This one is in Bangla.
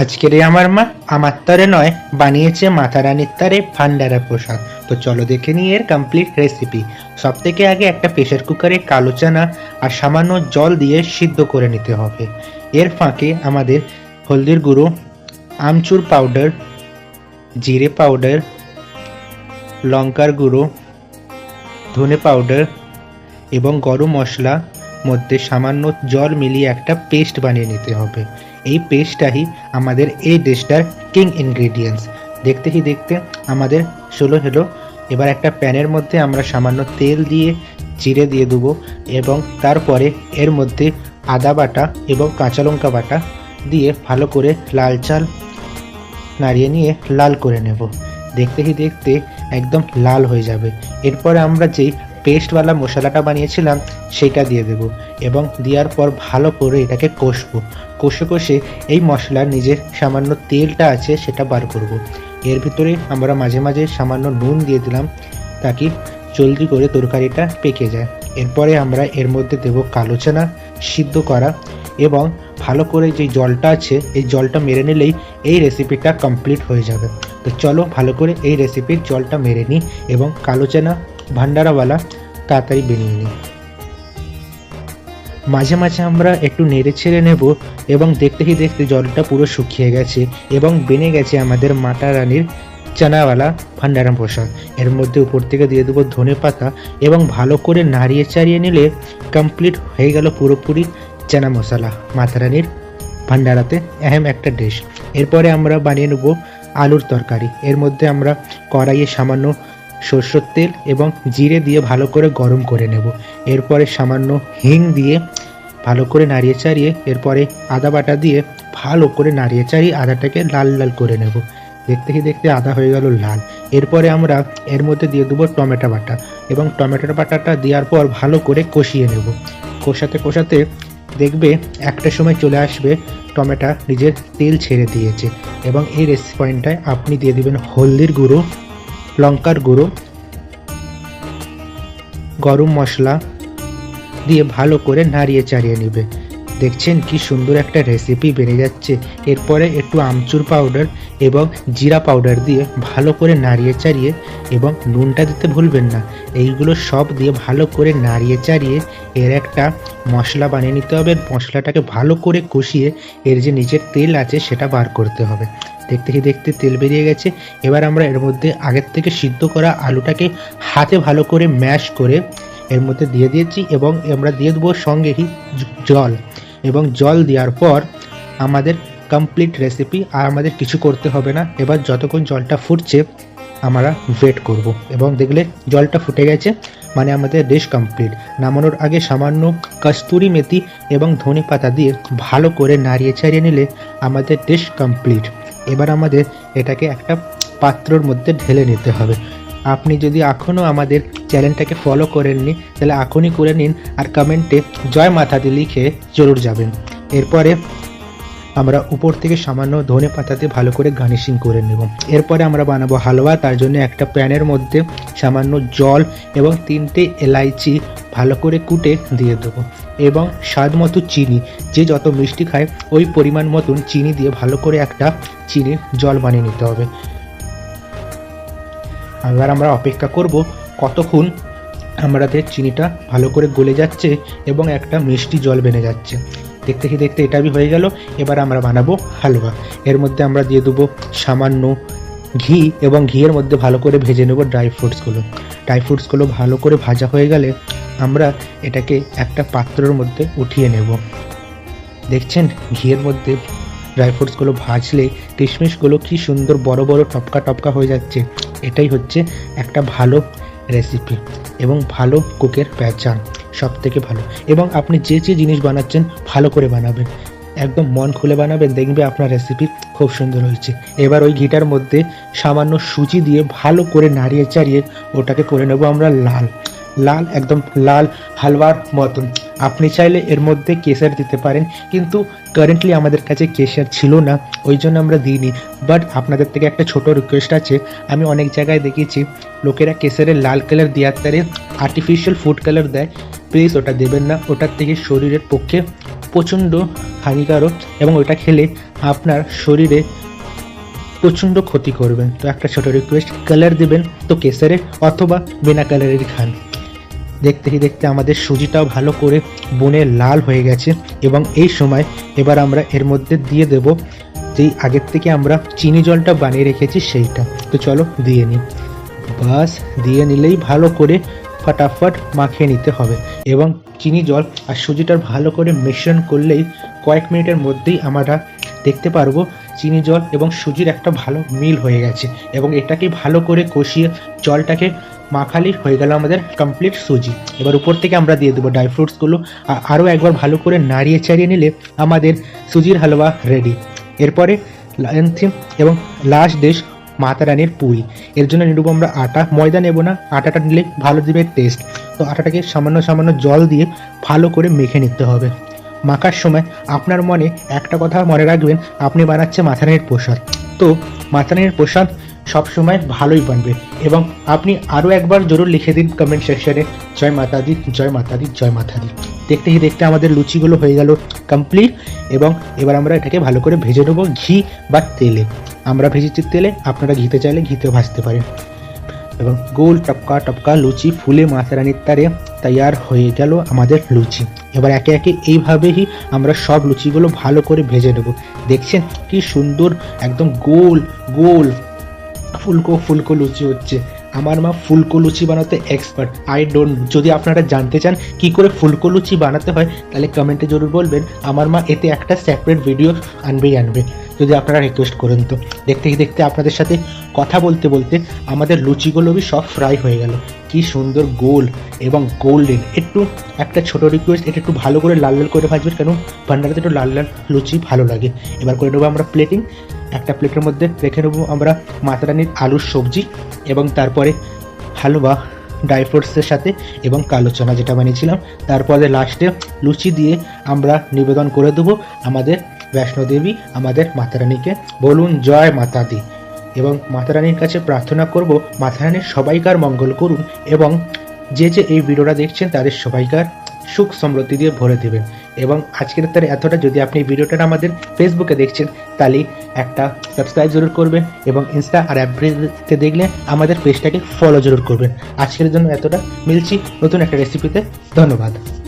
আজকের আমার মা আমার তরে নয়, বানিয়েছে মাথা রানীর তারে ভান্ডারা প্রসাদ। তো চলো দেখে নিই এর কমপ্লিট রেসিপি সব থেকে আগে একটা প্রেশার কুকারে কালো চানা আর সামান্য জল দিয়ে সিদ্ধ করে নিতে হবে। এর ফাঁকে আমাদের হলদির গুঁড়ো, আমচুর পাউডার জিরে পাউডার লঙ্কার গুঁড়ো, ধনে পাউডার এবং গরম মশলা মধ্যে সামান্য জল মিলিয়ে একটা পেস্ট বানিয়ে নিতে হবে। এই পেস্টটাই আমাদের এই ডিশটার কিং ইনগ্রেডিয়েন্টস। দেখতে কি দেখতে আমাদের ষোলো হলো, এবার একটা প্যানের মধ্যে আমরা সামান্য তেল দিয়ে জিরে দিয়ে দেবো এবং তারপরে এর মধ্যে আদা বাটা এবং কাঁচা লঙ্কা বাটা দিয়ে ভালো করে লাল চাল নাড়িয়ে নিয়ে লাল করে নেব। দেখতে দেখতে একদম লাল হয়ে যাবে। এরপরে আমরা যেই পেস্টওয়ালা মশলাটা বানিয়েছিলাম, সেটা দিয়ে দেব এবং দেওয়ার পর ভালো করে এটাকে কষবো। কষে কষে এই মশলার নিজের সামান্য তেলটা আছে সেটা বার করব। এর ভিতরে আমরা মাঝে মাঝে সামান্য নুন দিয়ে দিলাম তাকে জলদি করে তরকারিটা পেকে যায়। এরপরে আমরা এর মধ্যে দেব কালো চানা সিদ্ধ করা এবং ভালো করে যে জলটা আছে, এই জলটা মেরে নিলেই এই রেসিপিটা কমপ্লিট হয়ে যাবে। তো চলো ভালো করে এই রেসিপির জলটা মেরে নিই এবং কালো চানা ভান্ডারাওয়ালা তাড়াতাড়ি বেরিয়ে নিই মাঝে মাঝে আমরা একটু নেড়ে ছেড়ে নেব এবং দেখতে কি দেখতে জলটা পুরো শুকিয়ে গেছে এবং বেনে গেছে আমাদের মাটা রানীর চানাওয়ালা ভান্ডারাম প্রসাদ। এর মধ্যে উপর থেকে দিয়ে দেবো ধনে পাতা এবং ভালো করে নাড়িয়ে চাড়িয়ে নিলে কমপ্লিট হয়ে গেল পুরোপুরি চানা মশলা। মাতা রানীর ভান্ডারাতে আহেম একটা ডিশ এরপরে আমরা বানিয়ে নেব আলুর তরকারি। এর মধ্যে আমরা কড়াইয়ে সামান্য সর্ষের তেল এবং জিরে দিয়ে ভালো করে গরম করে নেব। এরপরে সামান্য হিং দিয়ে ভালো করে নাড়িয়ে চাড়িয়ে এরপরে আদা বাটা দিয়ে ভালো করে নাড়িয়ে চাড়িয়ে আদাটাকে লাল লাল করে নেব। দেখতে দেখতে আদা হয়ে গেল লাল। এরপরে আমরা এর মধ্যে দিয়ে দেবো টমেটো বাটা এবং টমেটো বাটাটা দেওয়ার পর ভালো করে কষিয়ে নেব। কষাতে কষাতে দেখবে একটা সময় চলে আসবে টমেটো নিজের তেল ছেড়ে দিয়েছে এবং এই রেসিপি পয়েন্টটায় আপনি দিয়ে দিবেন হলদির গুঁড়ো। লঙ্কার গুঁড়ো গরম মশলা দিয়ে ভালো করে নাড়িয়ে চাড়িয়ে নেবে। দেখছেন কি সুন্দর একটা রেসিপি বেড়ে যাচ্ছে। এরপরে একটু আমচুর পাউডার এবং জিরা পাউডার দিয়ে ভালো করে নাড়িয়ে চাড়িয়ে এবং নুনটা দিতে ভুলবেন না। এইগুলো সব দিয়ে ভালো করে নাড়িয়ে চাড়িয়ে এর একটা মশলা বানিয়ে নিতে হবে। মশলাটাকে ভালো করে কষিয়ে এর যে নিচের তেল আছে সেটা বার করতে হবে। দেখতে দেখতে তেল বেরিয়ে গেছে। এবার আমরা এর মধ্যে আগের থেকে সিদ্ধ করা আলুটাকে হাতে ভালো করে ম্যাশ করে এর মধ্যে দিয়ে দিয়েছি এবং আমরা দিয়ে দেবো সঙ্গেই জল। এবং জল দেওয়ার পর আমাদের কমপ্লিট রেসিপি আর আমাদের কিছু করতে হবে না। এবার যতক্ষণ জলটা ফুটছে, আমরা ওয়েট করব। এবং দেখলে জলটা ফুটে গেছে মানে আমাদের ডিশ কমপ্লিট নামানোর আগে সামান্য কস্তুরি মেথি এবং ধনে পাতা দিয়ে ভালো করে নাড়িয়ে ছাড়িয়ে নিলে আমাদের ডিশ কমপ্লিট এবার আমাদের এটাকে একটা পাত্রর মধ্যে ঢেলে নিতে হবে। আপনি যদি এখনও আমাদের চ্যানেলটাকে ফলো করেননি, তাহলে এখনই করে নিন আর কমেন্টে জয় মাতাদি লিখে জরুর যাবেন। এরপরে আমরা উপর থেকে সামান্য ধনে পাতাতে ভালো করে গার্নিশিং করে নেব। এরপরে আমরা বানাবো হালুয়া, তার জন্য একটা প্যানের মধ্যে সামান্য জল এবং তিনটে এলাইচি ভালো করে কুটে দিয়ে দেবো। এবং স্বাদ মতো চিনি, যে যত মিষ্টি খায়, ওই পরিমাণ মতন চিনি দিয়ে ভালো করে একটা চিনির জল বানিয়ে নিতে হবে। এবার আমরা অপেক্ষা করব কতক্ষণ আমাদের চিনিটা ভালো করে গলে যাচ্ছে এবং একটা মিষ্টি জল বেনে যাচ্ছে। দেখতে কি দেখতে এটা হয়ে গেল, এবার আমরা বানাবো হালুয়া। এর মধ্যে আমরা দিয়ে দেবো সামান্য ঘি এবং ঘিয়ের মধ্যে ভালো করে ভেজে নেব ড্রাই ফ্রুটসগুলো। ড্রাই ফ্রুটসগুলো ভালো করে ভাজা হয়ে গেলে আমরা এটাকে একটা পাত্রের মধ্যে উঠিয়ে নেব। দেখছেন? ঘিয়ের মধ্যে ড্রাই ফ্রুটসগুলো ভাজলে কিশমিশগুলো কি সুন্দর বড় বড় টপকা টপকা হয়ে যাচ্ছে। এটাই হচ্ছে একটা ভালো রেসিপি এবং ভালো কুকের প্যাচান সব থেকে ভালো। এবং আপনি যে যে জিনিস বানাচ্ছেন, ভালো করে বানাবেন। একদম মন খুলে বানাবেন, দেখবে আপনার রেসিপি খুব সুন্দর হয়েছে। এবার ওই ঘিটার মধ্যে সামান্য সুজি দিয়ে ভালো করে নাড়িয়ে চাড়িয়ে ওটাকে করে নেব আমরা লাল। লাল, একদম লাল হালুয়ার মতন। আপনি চাইলে এর মধ্যে কেশর দিতে পারেন, কিন্তু কারেন্টলি আমাদের কাছে কেশর ছিল না, ওই জন্য আমরা দিইনি। বাট আপনাদের থেকে একটা ছোট রিকোয়েস্ট আছে, আমি অনেক জায়গায় দেখেছি, লোকেরা কেশরের লাল কালার দেওয়ার তারে আর্টিফিশিয়াল ফুড কালার দেয় প্লিজ ওটা দেবেন না, ওটার থেকে শরীরের পক্ষে প্রচণ্ড হানিকারক এবং ওটা খেলে আপনার শরীরে প্রচণ্ড ক্ষতি করবেন তো একটা ছোট রিকোয়েস্ট কালার দেবেন তো কেসারে অথবা বিনা কালারের খান। দেখতে দেখতে আমাদের সুজিটাও ভালো করে বনে লাল হয়ে গেছে এবং এই সময় এবার আমরা এর মধ্যে দিয়ে দেব যেই আগের থেকে আমরা চিনি জলটা বানিয়ে রেখেছি সেইটা। তো চলো দিয়ে নিই বাস, দিয়ে নিলেই ভালো করে ফটাফট মাখিয়ে নিতে হবে। এবং চিনি জল আর সুজিটার ভালো করে মিশ্রণ করলেই কয়েক মিনিটের মধ্যেই আমরা দেখতে পারব চিনি জল এবং সুজির একটা ভালো মিল হয়ে গেছে। এবং এটাকে ভালো করে কষিয়ে জলটাকে মাখালি হয়ে গেল আমাদের কমপ্লিট সুজি। এবার উপর থেকে আমরা দিয়ে দেবো ড্রাই ফ্রুটসগুলো আর আরও একবার ভালো করে নাড়িয়ে চাড়িয়ে নিলে আমাদের সুজির হালুয়া রেডি এরপরে এবং লাস্ট ডিশ মাতা রানীর পুরি। এর জন্য নেব আমরা আটা। ময়দা নেব না, আটাটা নিলে ভালো দিবে টেস্ট তো আটাটাকে সামান্য সামান্য জল দিয়ে ভালো করে মেখে নিতে হবে। মাখার সময় আপনার মনে একটা কথা মনে রাখবেন, আপনি বানাচ্ছে মাথানের প্রসাদ। তো মাথা মাথানের প্রসাদ সবসময় ভালোই বানবে এবং আপনি আরও একবার জরুর লিখে দিন কমেন্ট সেকশনে জয় মাতাদি জয় মাতাদি জয় মাতাদি দেখতে দেখতে আমাদের লুচিগুলো হয়ে গেল কমপ্লিট এবং এবার আমরা এটাকে ভালো করে ভেজে নেব ঘি বা তেলে। আমরা ভেজেছি তেলে, আপনারা ঘিতে চাইলে ঘিতে ভাজতে পারেন। এবং গোল টপকা টপকা লুচি ফুলে মাথারানির তারে তৈয়ার হয়ে গেল আমাদের লুচি। এবার একে একে এইভাবেই আমরা সব লুচিগুলো ভালো করে ভেজে নেব। দেখছেন কি সুন্দর, একদম গোল গোল ফুলকো ফুলকো লুচি হচ্ছে। আমার মা ফুলকো লুচি বানাতে এক্সপার্ট আই ডোন্ট যদি আপনারা জানতে চান কি করে ফুলকো লুচি বানাতে হয়, তাহলে কমেন্টে জরুর বলবেন। আমার মা এতে একটা সেপারেট ভিডিও আনবেই আনবে, যদি আপনারা রিকোয়েস্ট করেন তো। দেখতে দেখতে আপনাদের সাথে কথা বলতে বলতে আমাদের লুচিগুলো সব ফ্রাই হয়ে গেল। কি সুন্দর গোল এবং গোল্ডেন একটু একটা ছোট রিকোয়েস্ট এটা একটু ভালো করে লাল লাল করে ভাজবেন কেন? ভান্ডারাতে একটু লাল লাল লুচি ভালো লাগে। এবার করে নেব আমরা প্লেটিং একটা প্লেটের মধ্যে রেখে নেব আমরা মাতারানির আলুর সবজি এবং তারপরে হালুয়া ড্রাই ফ্রুটসের সাথে এবং কালো চানা যেটা বানিয়েছিলাম। তারপরে লাস্টে লুচি দিয়ে আমরা নিবেদন করে দেবো আমাদের বৈষ্ণোদেবী আমাদের মাতারানীকে। বলুন, জয় মাতা দি এবং মাতারানীর কাছে প্রার্থনা করব, মাতারানীর সবাইকার মঙ্গল করুন এবং যে যে এই ভিডিওটা দেখছেন তাদের সবাইকার সুখ সমৃদ্ধি দিয়ে ভরে দেবেন। এবং আজকের তার এতটা। যদি আপনি ভিডিওটা আমাদের ফেসবুকে দেখছেন, তাহলে একটা সাবস্ক্রাইব জরুর করবেন এবং ইনস্টা আর অ্যাপতে দেখলে আমাদের পেজটাকে ফলো জরুর করবেন। আজকের জন্য এতটা। মিলছি নতুন একটা রেসিপিতে ধন্যবাদ।